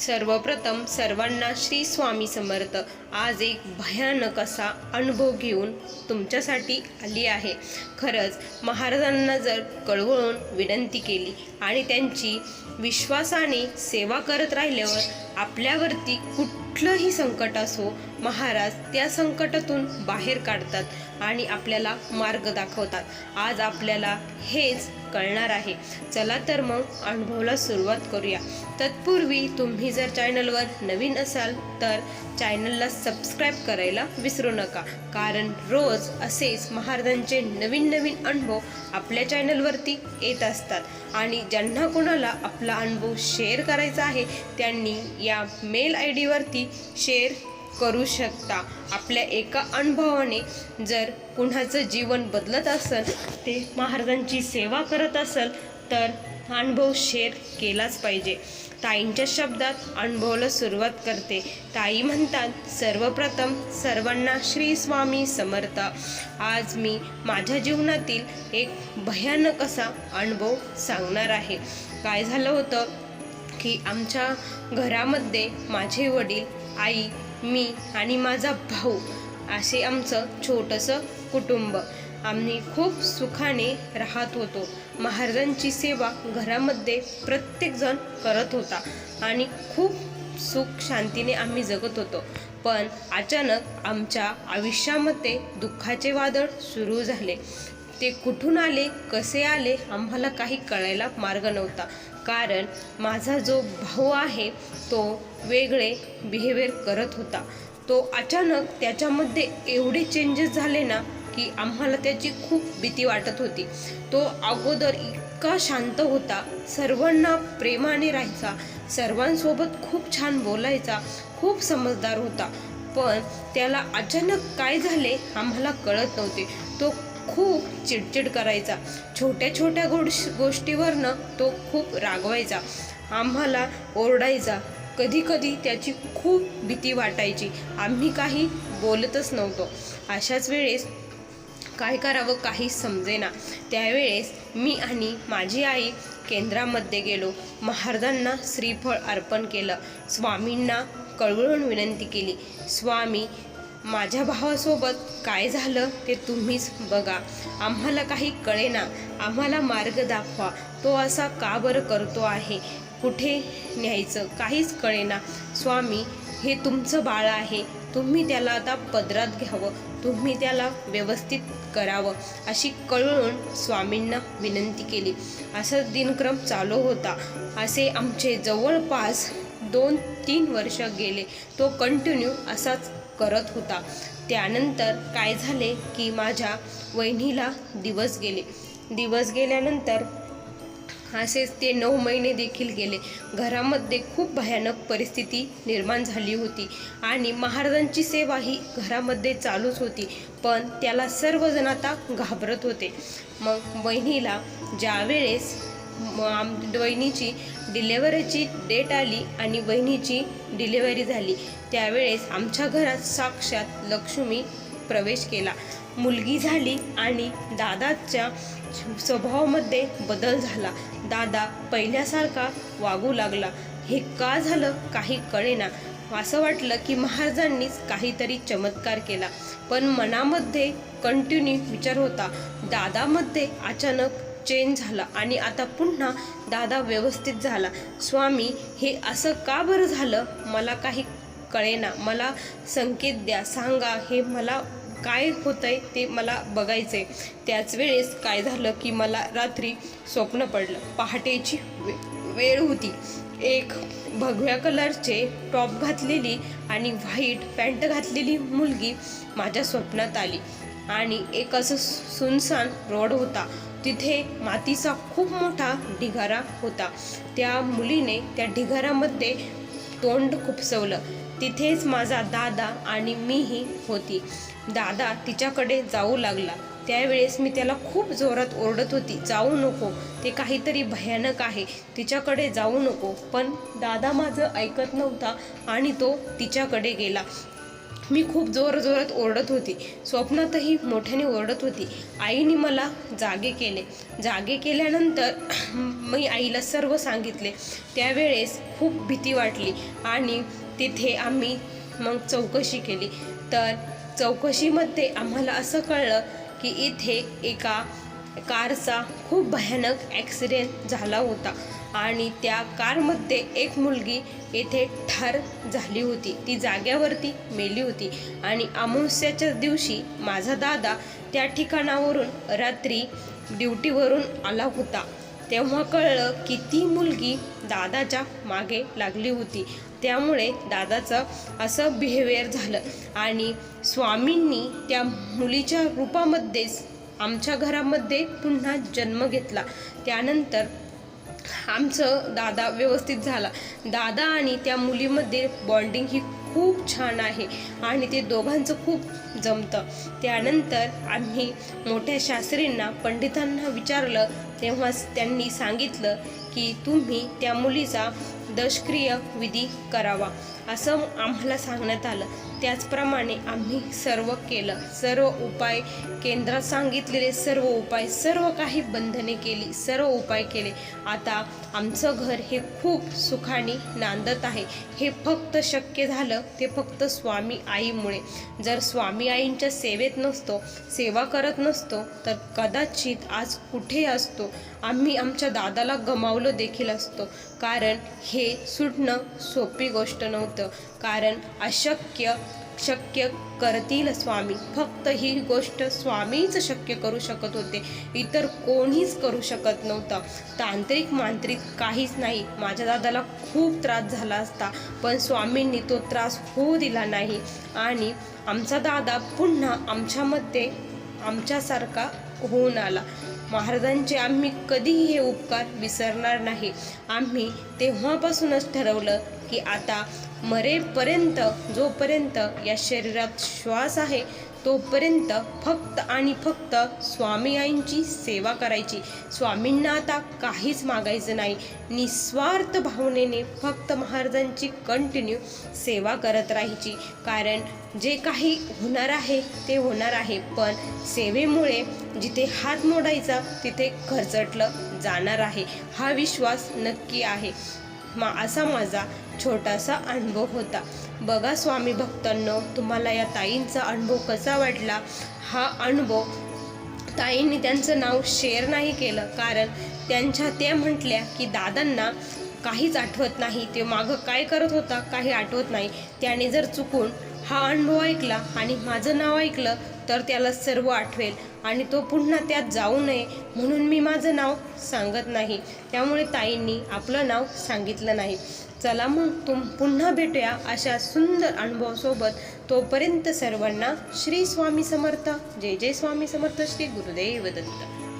सर्वप्रथम सर्वांना श्री स्वामी समर्थ. आज एक भयानक असा अनुभव घेऊन तुमच्यासाठी आली आहे. खरंच महाराजांना जर कळवळून विनंती केली आणि त्यांची विश्वासाने सेवा करत राहिल्यावर आपल्यावरती कुठलंही संकट असो महाराज त्या संकटातून बाहेर काढतात. आणि आपल्याला मार्ग दाखवतात. आज आपल्याला हेच कळणार आहे. चला तर मग अनुभवला सुरुवात करूया. तत्पूर्वी तुम्ही जर चॅनलवर नवीन असाल तर चॅनलला सबस्क्राईब करायला विसरू नका. कारण रोज असेच महाराजांचे नवीन नवीन अनुभव आपल्या चॅनलवरती येत असतात. आणि ज्यांना कोणाला आपला अनुभव शेअर करायचा आहे त्यांनी या मेल आय डीवरती शेअर करू शकता. आपल्या एका अनुभवाने जर कुणाचं जीवन बदलत असेल ते महाराजांची सेवा करत असेल तर अनुभव शेअर केलाच पाहिजे. ताईंच्या शब्दात अनुभवाला सुरुवात करते. ताई म्हणतात सर्वप्रथम सर्वांना श्री स्वामी समर्थ. आज मी माझ्या जीवनातील एक भयानक असा अनुभव सांगणार आहे. काय झालं होतं? की आमच्या घरामध्ये माझे वडील आई मी आणि माझा भाऊ असे आमचं छोटंसं कुटुंब. आम्ही खूप सुखाने राहत होतो. महाराजांची सेवा घरामध्ये प्रत्येकजण करत होता आणि खूप सुख शांतीने आम्ही जगत होतो. पण अचानक आमच्या आयुष्यामध्ये दुःखाचे वादळ सुरू झाले. ते कुठून आले कसे आले आम्हाला काही कळायला मार्ग नव्हता. कारण माझा जो भाऊ आहे तो वेगळे बिहेवियर करत होता. तो अचानक त्याच्यामध्ये एवढे चेंजेस झाले ना की आम्हाला त्याची खूप भीती वाटत होती. तो अगोदर इतका शांत होता सर्वांना प्रेमाने राहायचा सर्वांसोबत खूप छान बोलायचा खूप समजदार होता. पण त्याला अचानक काय झाले आम्हाला कळत नव्हते. तो खूप चिडचिड करायचा. छोट्या छोट्या गोष गोष्टीवरनं तो खूप रागवायचा. आम्हाला ओरडायचा. कधीकधी त्याची खूप भीती वाटायची. आम्ही काही बोलतच नव्हतो. अशाच वेळेस काय करावं काही समजेना. त्यावेळेस मी आणि माझी आई केंद्रामध्ये गेलो. महाराजांना श्रीफळ अर्पण केलं. स्वामींना कळवळून विनंती केली. स्वामी माझ्या भावासोबत काय झालं ते तुम्हीच बघा. आम्हाला काही कळेना. आम्हाला मार्ग दाखवा. तो असा का बरं करतो आहे? कुठे न्यायचं? काहीच कळेना. स्वामी हे तुमचं बाळ आहे. तुम्ही त्याला आता पदरात घ्यावं. तुम्ही त्याला व्यवस्थित करावं. अशी कळवून स्वामींना विनंती केली. असा दिनक्रम चालू होता. असे आमचे जवळपास दोन तीन वर्ष गेले. तो कंटिन्यू असाच करत होता. त्यानंतर काय झाले की माझ्या वहिनीला दिवस गेले. दिवस गेल्यानंतर असेच ते नऊ महिने देखील गेले. घरामध्ये खूप भयानक परिस्थिती निर्माण झाली होती आणि महाराजांची सेवा ही घरामध्ये चालूच होती पण त्याला सर्वजण आता घाबरत होते. मग वहिनीला ज्यावेळेस आम वहिनीची डिलेवरीची डेट आली आणि वहिनीची डिलेवरी झाली. त्यावेळेस आमच्या घरात साक्षात लक्ष्मी प्रवेश केला. मुलगी झाली आणि दादाच्या स्वभावामध्ये बदल झाला. दादा पहिल्यासारखा वागू लागला. हे का झालं काही कळेना. असं वाटलं की महाराजांनीच काहीतरी चमत्कार केला. पण मनामध्ये कंटिन्यू विचार होता. दादामध्ये अचानक चेंज झाला आणि आता पुन्हा दादा व्यवस्थित झाला. स्वामी हे असं का बरं झालं? मला काही कळेना. मला संकेत द्या सांगा. हे मला काय होतंय ते मला बघायचंय. त्याच वेळेस काय झालं की मला रात्री स्वप्न पडलं. पहाटेची वे वेळ होती. एक भगव्या कलरचे टॉप घातलेली आणि व्हाईट पॅन्ट घातलेली मुलगी माझ्या स्वप्नात आली. आणि एक असं सुनसान रोड होता. तिथे मातीचा खूप मोठा ढिगारा होता. त्या मुलीने त्या ढिगारामध्ये तोंड खुपसवलं. तिथेच माझा दादा आणि मीही होती. दादा तिच्याकडे जाऊ लागला. त्यावेळेस मी त्याला खूप जोरात ओरडत होती. जाऊ नको. ते काहीतरी भयानक आहे. तिच्याकडे जाऊ नको. पण दादा माझं ऐकत नव्हता आणि तो तिच्याकडे गेला. मी खूप जोरजोरात ओरडत होती. स्वप्नातही मोठ्याने ओरडत होती. आईने मला जागे केले. जागे केल्यानंतर मी आईला सर्व सांगितले. त्यावेळेस खूप भीती वाटली आणि तिथे आम्ही मग चौकशी केली. तर चौकशीमध्ये आम्हाला असं कळलं की इथे एका कारचा खूप भयानक ॲक्सिडेंट झाला होता. आणि त्या कारमध्ये एक मुलगी येथे ठार झाली होती. ती जाग्यावरती मेली होती. आणि अमावस्याच्या दिवशी माझा दादा त्या ठिकाणावरून रात्री ड्युटीवरून आला होता. तेव्हा कळलं की ती मुलगी दादाच्या मागे लागली होती. त्यामुळे दादाचं असं बिहेवियर झालं. आणि स्वामींनी त्या मुलीच्या रूपामध्येच आमच्या घरामध्ये पुन्हा जन्म घेतला. त्यानंतर आमचं दादा व्यवस्थित झाला. दादा आणि त्या मुलीमध्ये बॉन्डिंग ही खूप छान आहे आणि ते दोघांचं खूप जमतं. त्यानंतर आम्ही मोठ्या शास्त्रींना पंडितांना विचारलं तेव्हाच त्यांनी सांगितलं की तुम्ही त्या मुलीचा दशक्रिय विधी करावा असं आम्हाला सांगण्यात आलं. त्याचप्रमाणे आम्ही सर्व केलं. सर्व उपाय केंद्रात सांगितलेले सर्व उपाय सर्व काही बंधने केली सर्व उपाय केले. आता आमचं घर हे खूप सुखाने नांदत आहे. हे फक्त शक्य झालं ते फक्त स्वामी आईमुळे. जर स्वामी आईंच्या सेवेत नसतो सेवा करत नसतो तर कदाचित आज कुठे असतो? आम्ही आमच्या दादाला गमावलं देखील असतो. कारण हे सुटणं सोपी गोष्ट नव्हतं. कारण अशक्य शक्य करतील स्वामी. फक्त ही गोष्ट स्वामीच शक्य करू शकत होते. इतर कोणीच करू शकत नव्हतं. तांत्रिक मांत्रिक काहीच नाही. माझ्या दादाला खूप त्रास झाला असता. पण स्वामींनी तो त्रास होऊ दिला नाही. आणि आमचा दादा पुन्हा आमच्यामध्ये आमच्यासारखा होऊन आला. महाराजांचे आम्ही कधीही हे उपकार विसरणार नाही. आम्ही तेव्हापासूनच ठरवलं की आता मरेपर्यंत जोपर्यंत या शरीरात श्वास आहे तोपर्यंत फक्त आणि फक्त स्वामीयांची सेवा करायची. स्वामींना आता काहीच मागायचं नाही. निस्वार्थ भावनेने फक्त महाराजांची कंटिन्यू सेवा करत राहायची. कारण जे काही होणार आहे ते होणार आहे. पण सेवेमुळे जिथे हात मोडायचा तिथे खरचटलं जाणार आहे. हा विश्वास नक्की आहे. मा असा माझा छोटासा अनुभव होता. बघा स्वामी भक्तांनो तुम्हाला या ताईंचा अनुभव कसा वाटला? हा अनुभव ताईंनी त्यांचं नाव शेअर नाही केलं. कारण त्यांच्या त्या म्हटल्या की दादांना काहीच आठवत नाही. ते मागं काय करत होता काही आठवत नाही. त्याने जर चुकून हा अनुभव ऐकला आणि माझं नाव ऐकलं तर त्याला सर्व आठवेल आणि तो पुन्हा त्यात जाऊ नये म्हणून मी माझं नाव सांगत नाही. त्यामुळे ताईंनी आपलं नाव सांगितलं नाही. चला मग तुम पुन्हा भेटूया अशा सुंदर अनुभवासोबत. तोपर्यंत सर्वांना श्री स्वामी समर्थ. जय जय स्वामी समर्थ. श्री गुरुदेव दत्त.